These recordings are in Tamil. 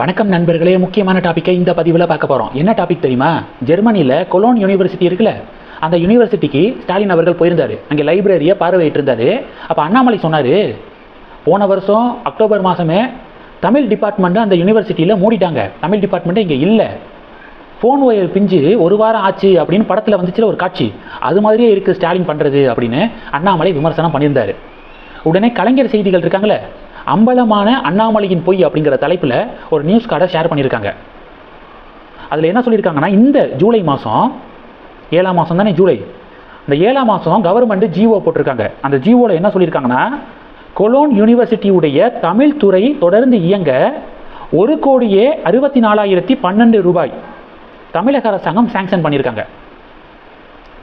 வணக்கம் நண்பர்களே முக்கியமான டாப்பிக்கை இந்த பதிவில் பார்க்க போகிறோம் என்ன டாபிக் தெரியுமா? ஜெர்மனியில் கொலோன் யூனிவர்சிட்டி இருக்குல்ல அந்த யூனிவர்சிட்டிக்கு ஸ்டாலின் அவர்கள் போயிருந்தார். அங்கே லைப்ரரியை பார்வையிட்டு இருந்தார். அப்போ அண்ணாமலை சொன்னார் போன வருஷம் அக்டோபர் மாதமே தமிழ் டிபார்ட்மெண்ட்டு அந்த யூனிவர்சிட்டியில் மூடிட்டாங்க. தமிழ் டிபார்ட்மெண்ட்டு இங்கே இல்லை. ஃபோன் ஒயர் பிஞ்சு ஒரு வாரம் ஆச்சு அப்படின்னு படத்தில் வந்துச்சுல ஒரு காட்சி. அது மாதிரியே இருக்குது ஸ்டாலின் பண்ணுறது அப்படின்னு அண்ணாமலை விமர்சனம் பண்ணியிருந்தார். உடனே கலைஞர் செய்திகள் இருக்காங்களே அம்பலமான அண்ணாமலையின் பொய் அப்படிங்கிற தலைப்பில் ஒரு நியூஸ் கார்டை ஷேர் பண்ணியிருக்காங்க. அதில் என்ன சொல்லியிருக்காங்கன்னா இந்த ஜூலை மாதம் ஏழாம் மாதம் தானே ஜூலை இந்த ஏழாம் மாதம் கவர்மெண்ட் ஜிஓ போட்டிருக்காங்க. அந்த ஜிஓவில் என்ன சொல்லியிருக்காங்கன்னா கொலோன் யூனிவர்சிட்டியுடைய தமிழ் துறை தொடர்ந்து இயங்க ஒரு கோடியே அறுபத்தி நாலாயிரத்தி பன்னெண்டு ரூபாய் தமிழக அரசாங்கம் சாங்ஷன் பண்ணியிருக்காங்க.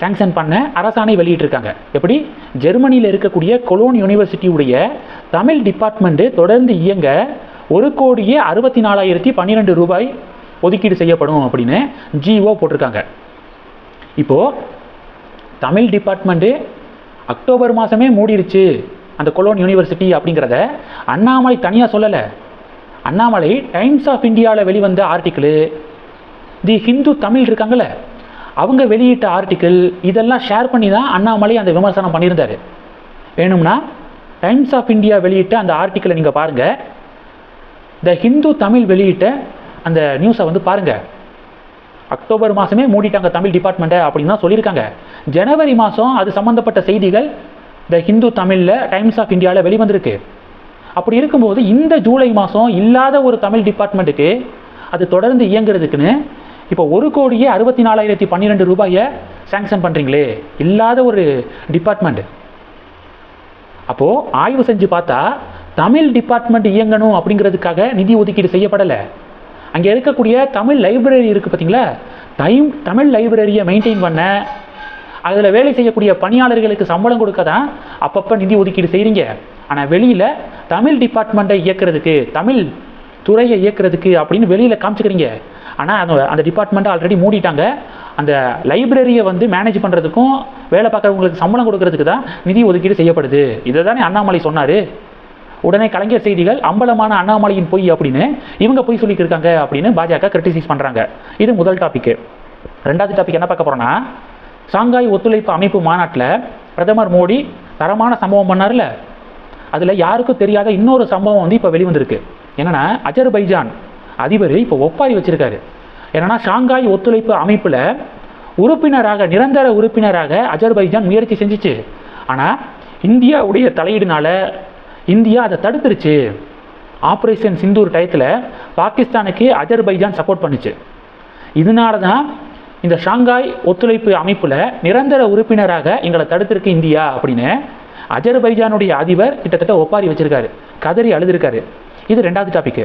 சாங்ஷன் பண்ண அரசாணை வெளியிட்டிருக்காங்க. எப்படி? ஜெர்மனியில் இருக்கக்கூடிய கொலோன் யூனிவர்சிட்டியுடைய தமிழ் டிபார்ட்மெண்ட்டு தொடர்ந்து இயங்க ஒரு கோடியே அறுபத்தி நாலாயிரத்தி பன்னிரெண்டு ரூபாய் ஒதுக்கீடு செய்யப்படும் அப்படின்னு ஜிஓ போட்டிருக்காங்க. இப்போது தமிழ் டிபார்ட்மெண்ட்டு அக்டோபர் மாதமே மூடிருச்சு அந்த கொலோன் யூனிவர்சிட்டி அப்படிங்கிறத அண்ணாமலை தனியாக சொல்லலை. அண்ணாமலை டைம்ஸ் ஆஃப் இந்தியாவில் வெளிவந்த ஆர்டிக்கிளு. தி ஹிந்து தமிழ் இருக்காங்களே அவங்க வெளியிட்ட ஆர்டிக்கிள் இதெல்லாம் ஷேர் பண்ணி தான் அண்ணாமலை அந்த விமர்சனம் பண்ணியிருந்தார். வேணும்னா டைம்ஸ் ஆஃப் இந்தியா வெளியிட்ட அந்த ஆர்டிக்கிளை நீங்கள் பாருங்கள் த ஹிந்து தமிழ் வெளியிட்ட அந்த நியூஸை வந்து பாருங்கள் அக்டோபர் மாதமே மூடிட்டாங்க தமிழ் டிபார்ட்மெண்ட்டை அப்படின்னு தான் சொல்லியிருக்காங்க. ஜனவரி மாதம் அது சம்மந்தப்பட்ட செய்திகள் த ஹிந்து தமிழில் டைம்ஸ் ஆஃப் இந்தியாவில் வெளிவந்திருக்கு. அப்படி இருக்கும்போது இந்த ஜூலை மாதம் இல்லாத ஒரு தமிழ் டிபார்ட்மெண்ட்டுக்கு அது தொடர்ந்து இயங்குறதுக்குன்னு இப்போ ஒரு கோடியே அறுபத்தி நாலாயிரத்தி பன்னிரெண்டு ரூபாயை சேங்ஷன் பண்ணுறீங்களே இல்லாத ஒரு டிபார்ட்மெண்ட் அப்போது ஆய்வு செஞ்சு பார்த்தா தமிழ் டிபார்ட்மெண்ட் இயங்கணும் அப்படிங்கிறதுக்காக நிதி ஒதுக்கீடு செய்யப்படலை. அங்கே இருக்கக்கூடிய தமிழ் லைப்ரரி இருக்குது பார்த்தீங்களா? டைம் தமிழ் லைப்ரரியை மெயின்டைன் பண்ண அதில் வேலை செய்யக்கூடிய பணியாளர்களுக்கு சம்பளம் கொடுக்க தான் அப்பப்போ நிதி ஒதுக்கீடு செய்கிறீங்க ஆனால் வெளியில் தமிழ் டிபார்ட்மெண்ட்டை இயக்கிறதுக்கு தமிழ் துறையை இயக்கிறதுக்கு அப்படின்னு வெளியில் காமிச்சுக்கிறீங்க. ஆனால் அந்த அந்த டிபார்ட்மெண்ட்டை ஆல்ரெடி மூடிட்டாங்க. அந்த லைப்ரரியை வந்து மேனேஜ் பண்ணுறதுக்கும் வேலை பார்க்குறவங்களுக்கு சம்பளம் கொடுக்கறதுக்கு தான் நிதி ஒதுக்கீடு செய்யப்படுது. இதை தானே அண்ணாமலை சொன்னார். உடனே கலைஞர் செய்திகள் அம்பலமான அண்ணாமலையின் பொய் அப்படின்னு இவங்க பொய் சொல்லிட்டு இருக்காங்க அப்படின்னு பாஜக கிரிட்டிசைஸ் பண்ணுறாங்க இது முதல் டாப்பிக்கு ரெண்டாவது டாபிக் என்ன பார்க்க போகிறோன்னா சாங்காய் ஒத்துழைப்பு அமைப்பு மாநாட்டில் பிரதமர் மோடி தரமான சம்பவம் பண்ணார்ல அதில் யாருக்கும் தெரியாத இன்னொரு சம்பவம் வந்து இப்போ வெளிவந்திருக்கு. என்னென்னா அஜர்பைஜான் அதிபர் இப்போ ஒப்பாரி வச்சுருக்காரு. என்னென்னா ஷாங்காய் ஒத்துழைப்பு அமைப்பில் உறுப்பினராக நிரந்தர உறுப்பினராக அஜர்பைஜான் முயற்சி செஞ்சுச்சு. ஆனால் இந்தியாவுடைய தலையீடுனால இந்தியா அதை தடுத்துருச்சு. ஆப்ரேஷன் சிந்தூர் டயத்தில் பாகிஸ்தானுக்கு அஜர்பைஜான் சப்போர்ட் பண்ணுச்சு. இதனால தான் இந்த ஷாங்காய் ஒத்துழைப்பு அமைப்பில் நிரந்தர உறுப்பினராக எங்களை தடுத்திருக்கு இந்தியா அப்படின்னு அஜர்பைஜானுடைய அதிபர் கிட்டத்தட்ட ஒப்பாரி வச்சிருக்காரு. கதறி அழுதுருக்காரு. இது ரெண்டாவது டாபிக்கு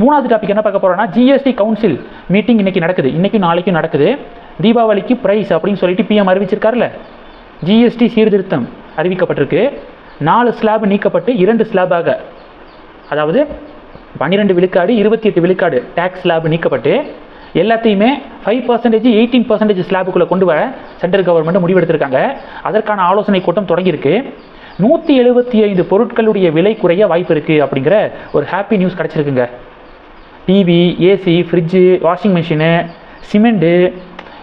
மூணாவது டாபிக் என்ன பார்க்க போகிறோம்னா ஜிஎஸ்டி கவுன்சில் மீட்டிங் இன்னைக்கு நடக்குது. இன்றைக்கும் நாளைக்கும் நடக்குது. தீபாவளிக்கு ப்ரைஸ் அப்படின்னு சொல்லிட்டு பிஎம் அறிவிச்சிருக்காருல ஜிஎஸ்டி சீர்திருத்தம் அறிவிக்கப்பட்டிருக்கு. நாலு ஸ்லாப் நீக்கப்பட்டு இரண்டு ஸ்லாபாக அதாவது பன்னிரெண்டு விழுக்காடு இருபத்தி எட்டு விழுக்காடு டேக்ஸ் ஸ்லாப் நீக்கப்பட்டு எல்லாத்தையுமே ஃபைவ் பர்சன்டேஜ் எயிட்டீன் பர்சன்டேஜ் ஸ்லாபுக்குள்ளே கொண்டு வர சென்ட்ரல் கவர்மெண்ட் முடிவெடுத்திருக்காங்க. அதற்கான ஆலோசனை கூட்டம் தொடங்கியிருக்கு. நூற்றி எழுபத்தி ஐந்து பொருட்களுடைய விலை குறைய வாய்ப்பு இருக்குது அப்படிங்கிற ஒரு happy news கிடச்சிருக்குங்க. TV AC fridge washing machine cement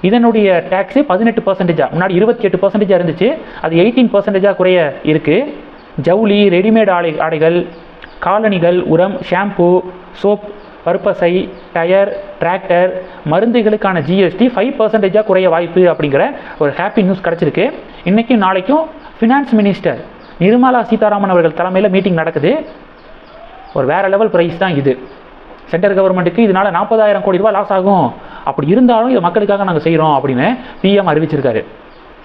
இதனுடைய டேக்ஸு பதினெட்டு பர்சன்டேஜாக முன்னாடி இருபத்தி எட்டு பர்சன்டேஜாக இருந்துச்சு அது எயிட்டீன் பர்சன்டேஜாக குறைய இருக்குது ஜவுளி ரெடிமேட் ஆடை ஆடைகள் காலணிகள் உரம் ஷாம்பு சோப் பருப்பசை டயர் டிராக்டர் மருந்துகளுக்கான ஜிஎஸ்டி ஃபைவ் பர்சன்டேஜாக குறைய வாய்ப்பு அப்படிங்கிற ஒரு ஹாப்பி நியூஸ் கிடச்சிருக்கு. இன்றைக்கும் நாளைக்கும் ஃபினான்ஸ் மினிஸ்டர் நிர்மலா சீதாராமன் அவர்கள் தலைமையில் மீட்டிங் நடக்குது. ஒரு வேறு லெவல் ப்ரைஸ் தான் இது. சென்ட்ரல் கவர்மெண்ட்டுக்கு இதனால் நாற்பதாயிரம் கோடி ரூபாய் லாஸ் ஆகும். அப்படி இருந்தாலும் இதை மக்களுக்காக நாங்கள் செய்கிறோம் அப்படின்னு பிஎம் அறிவிச்சிருக்காரு.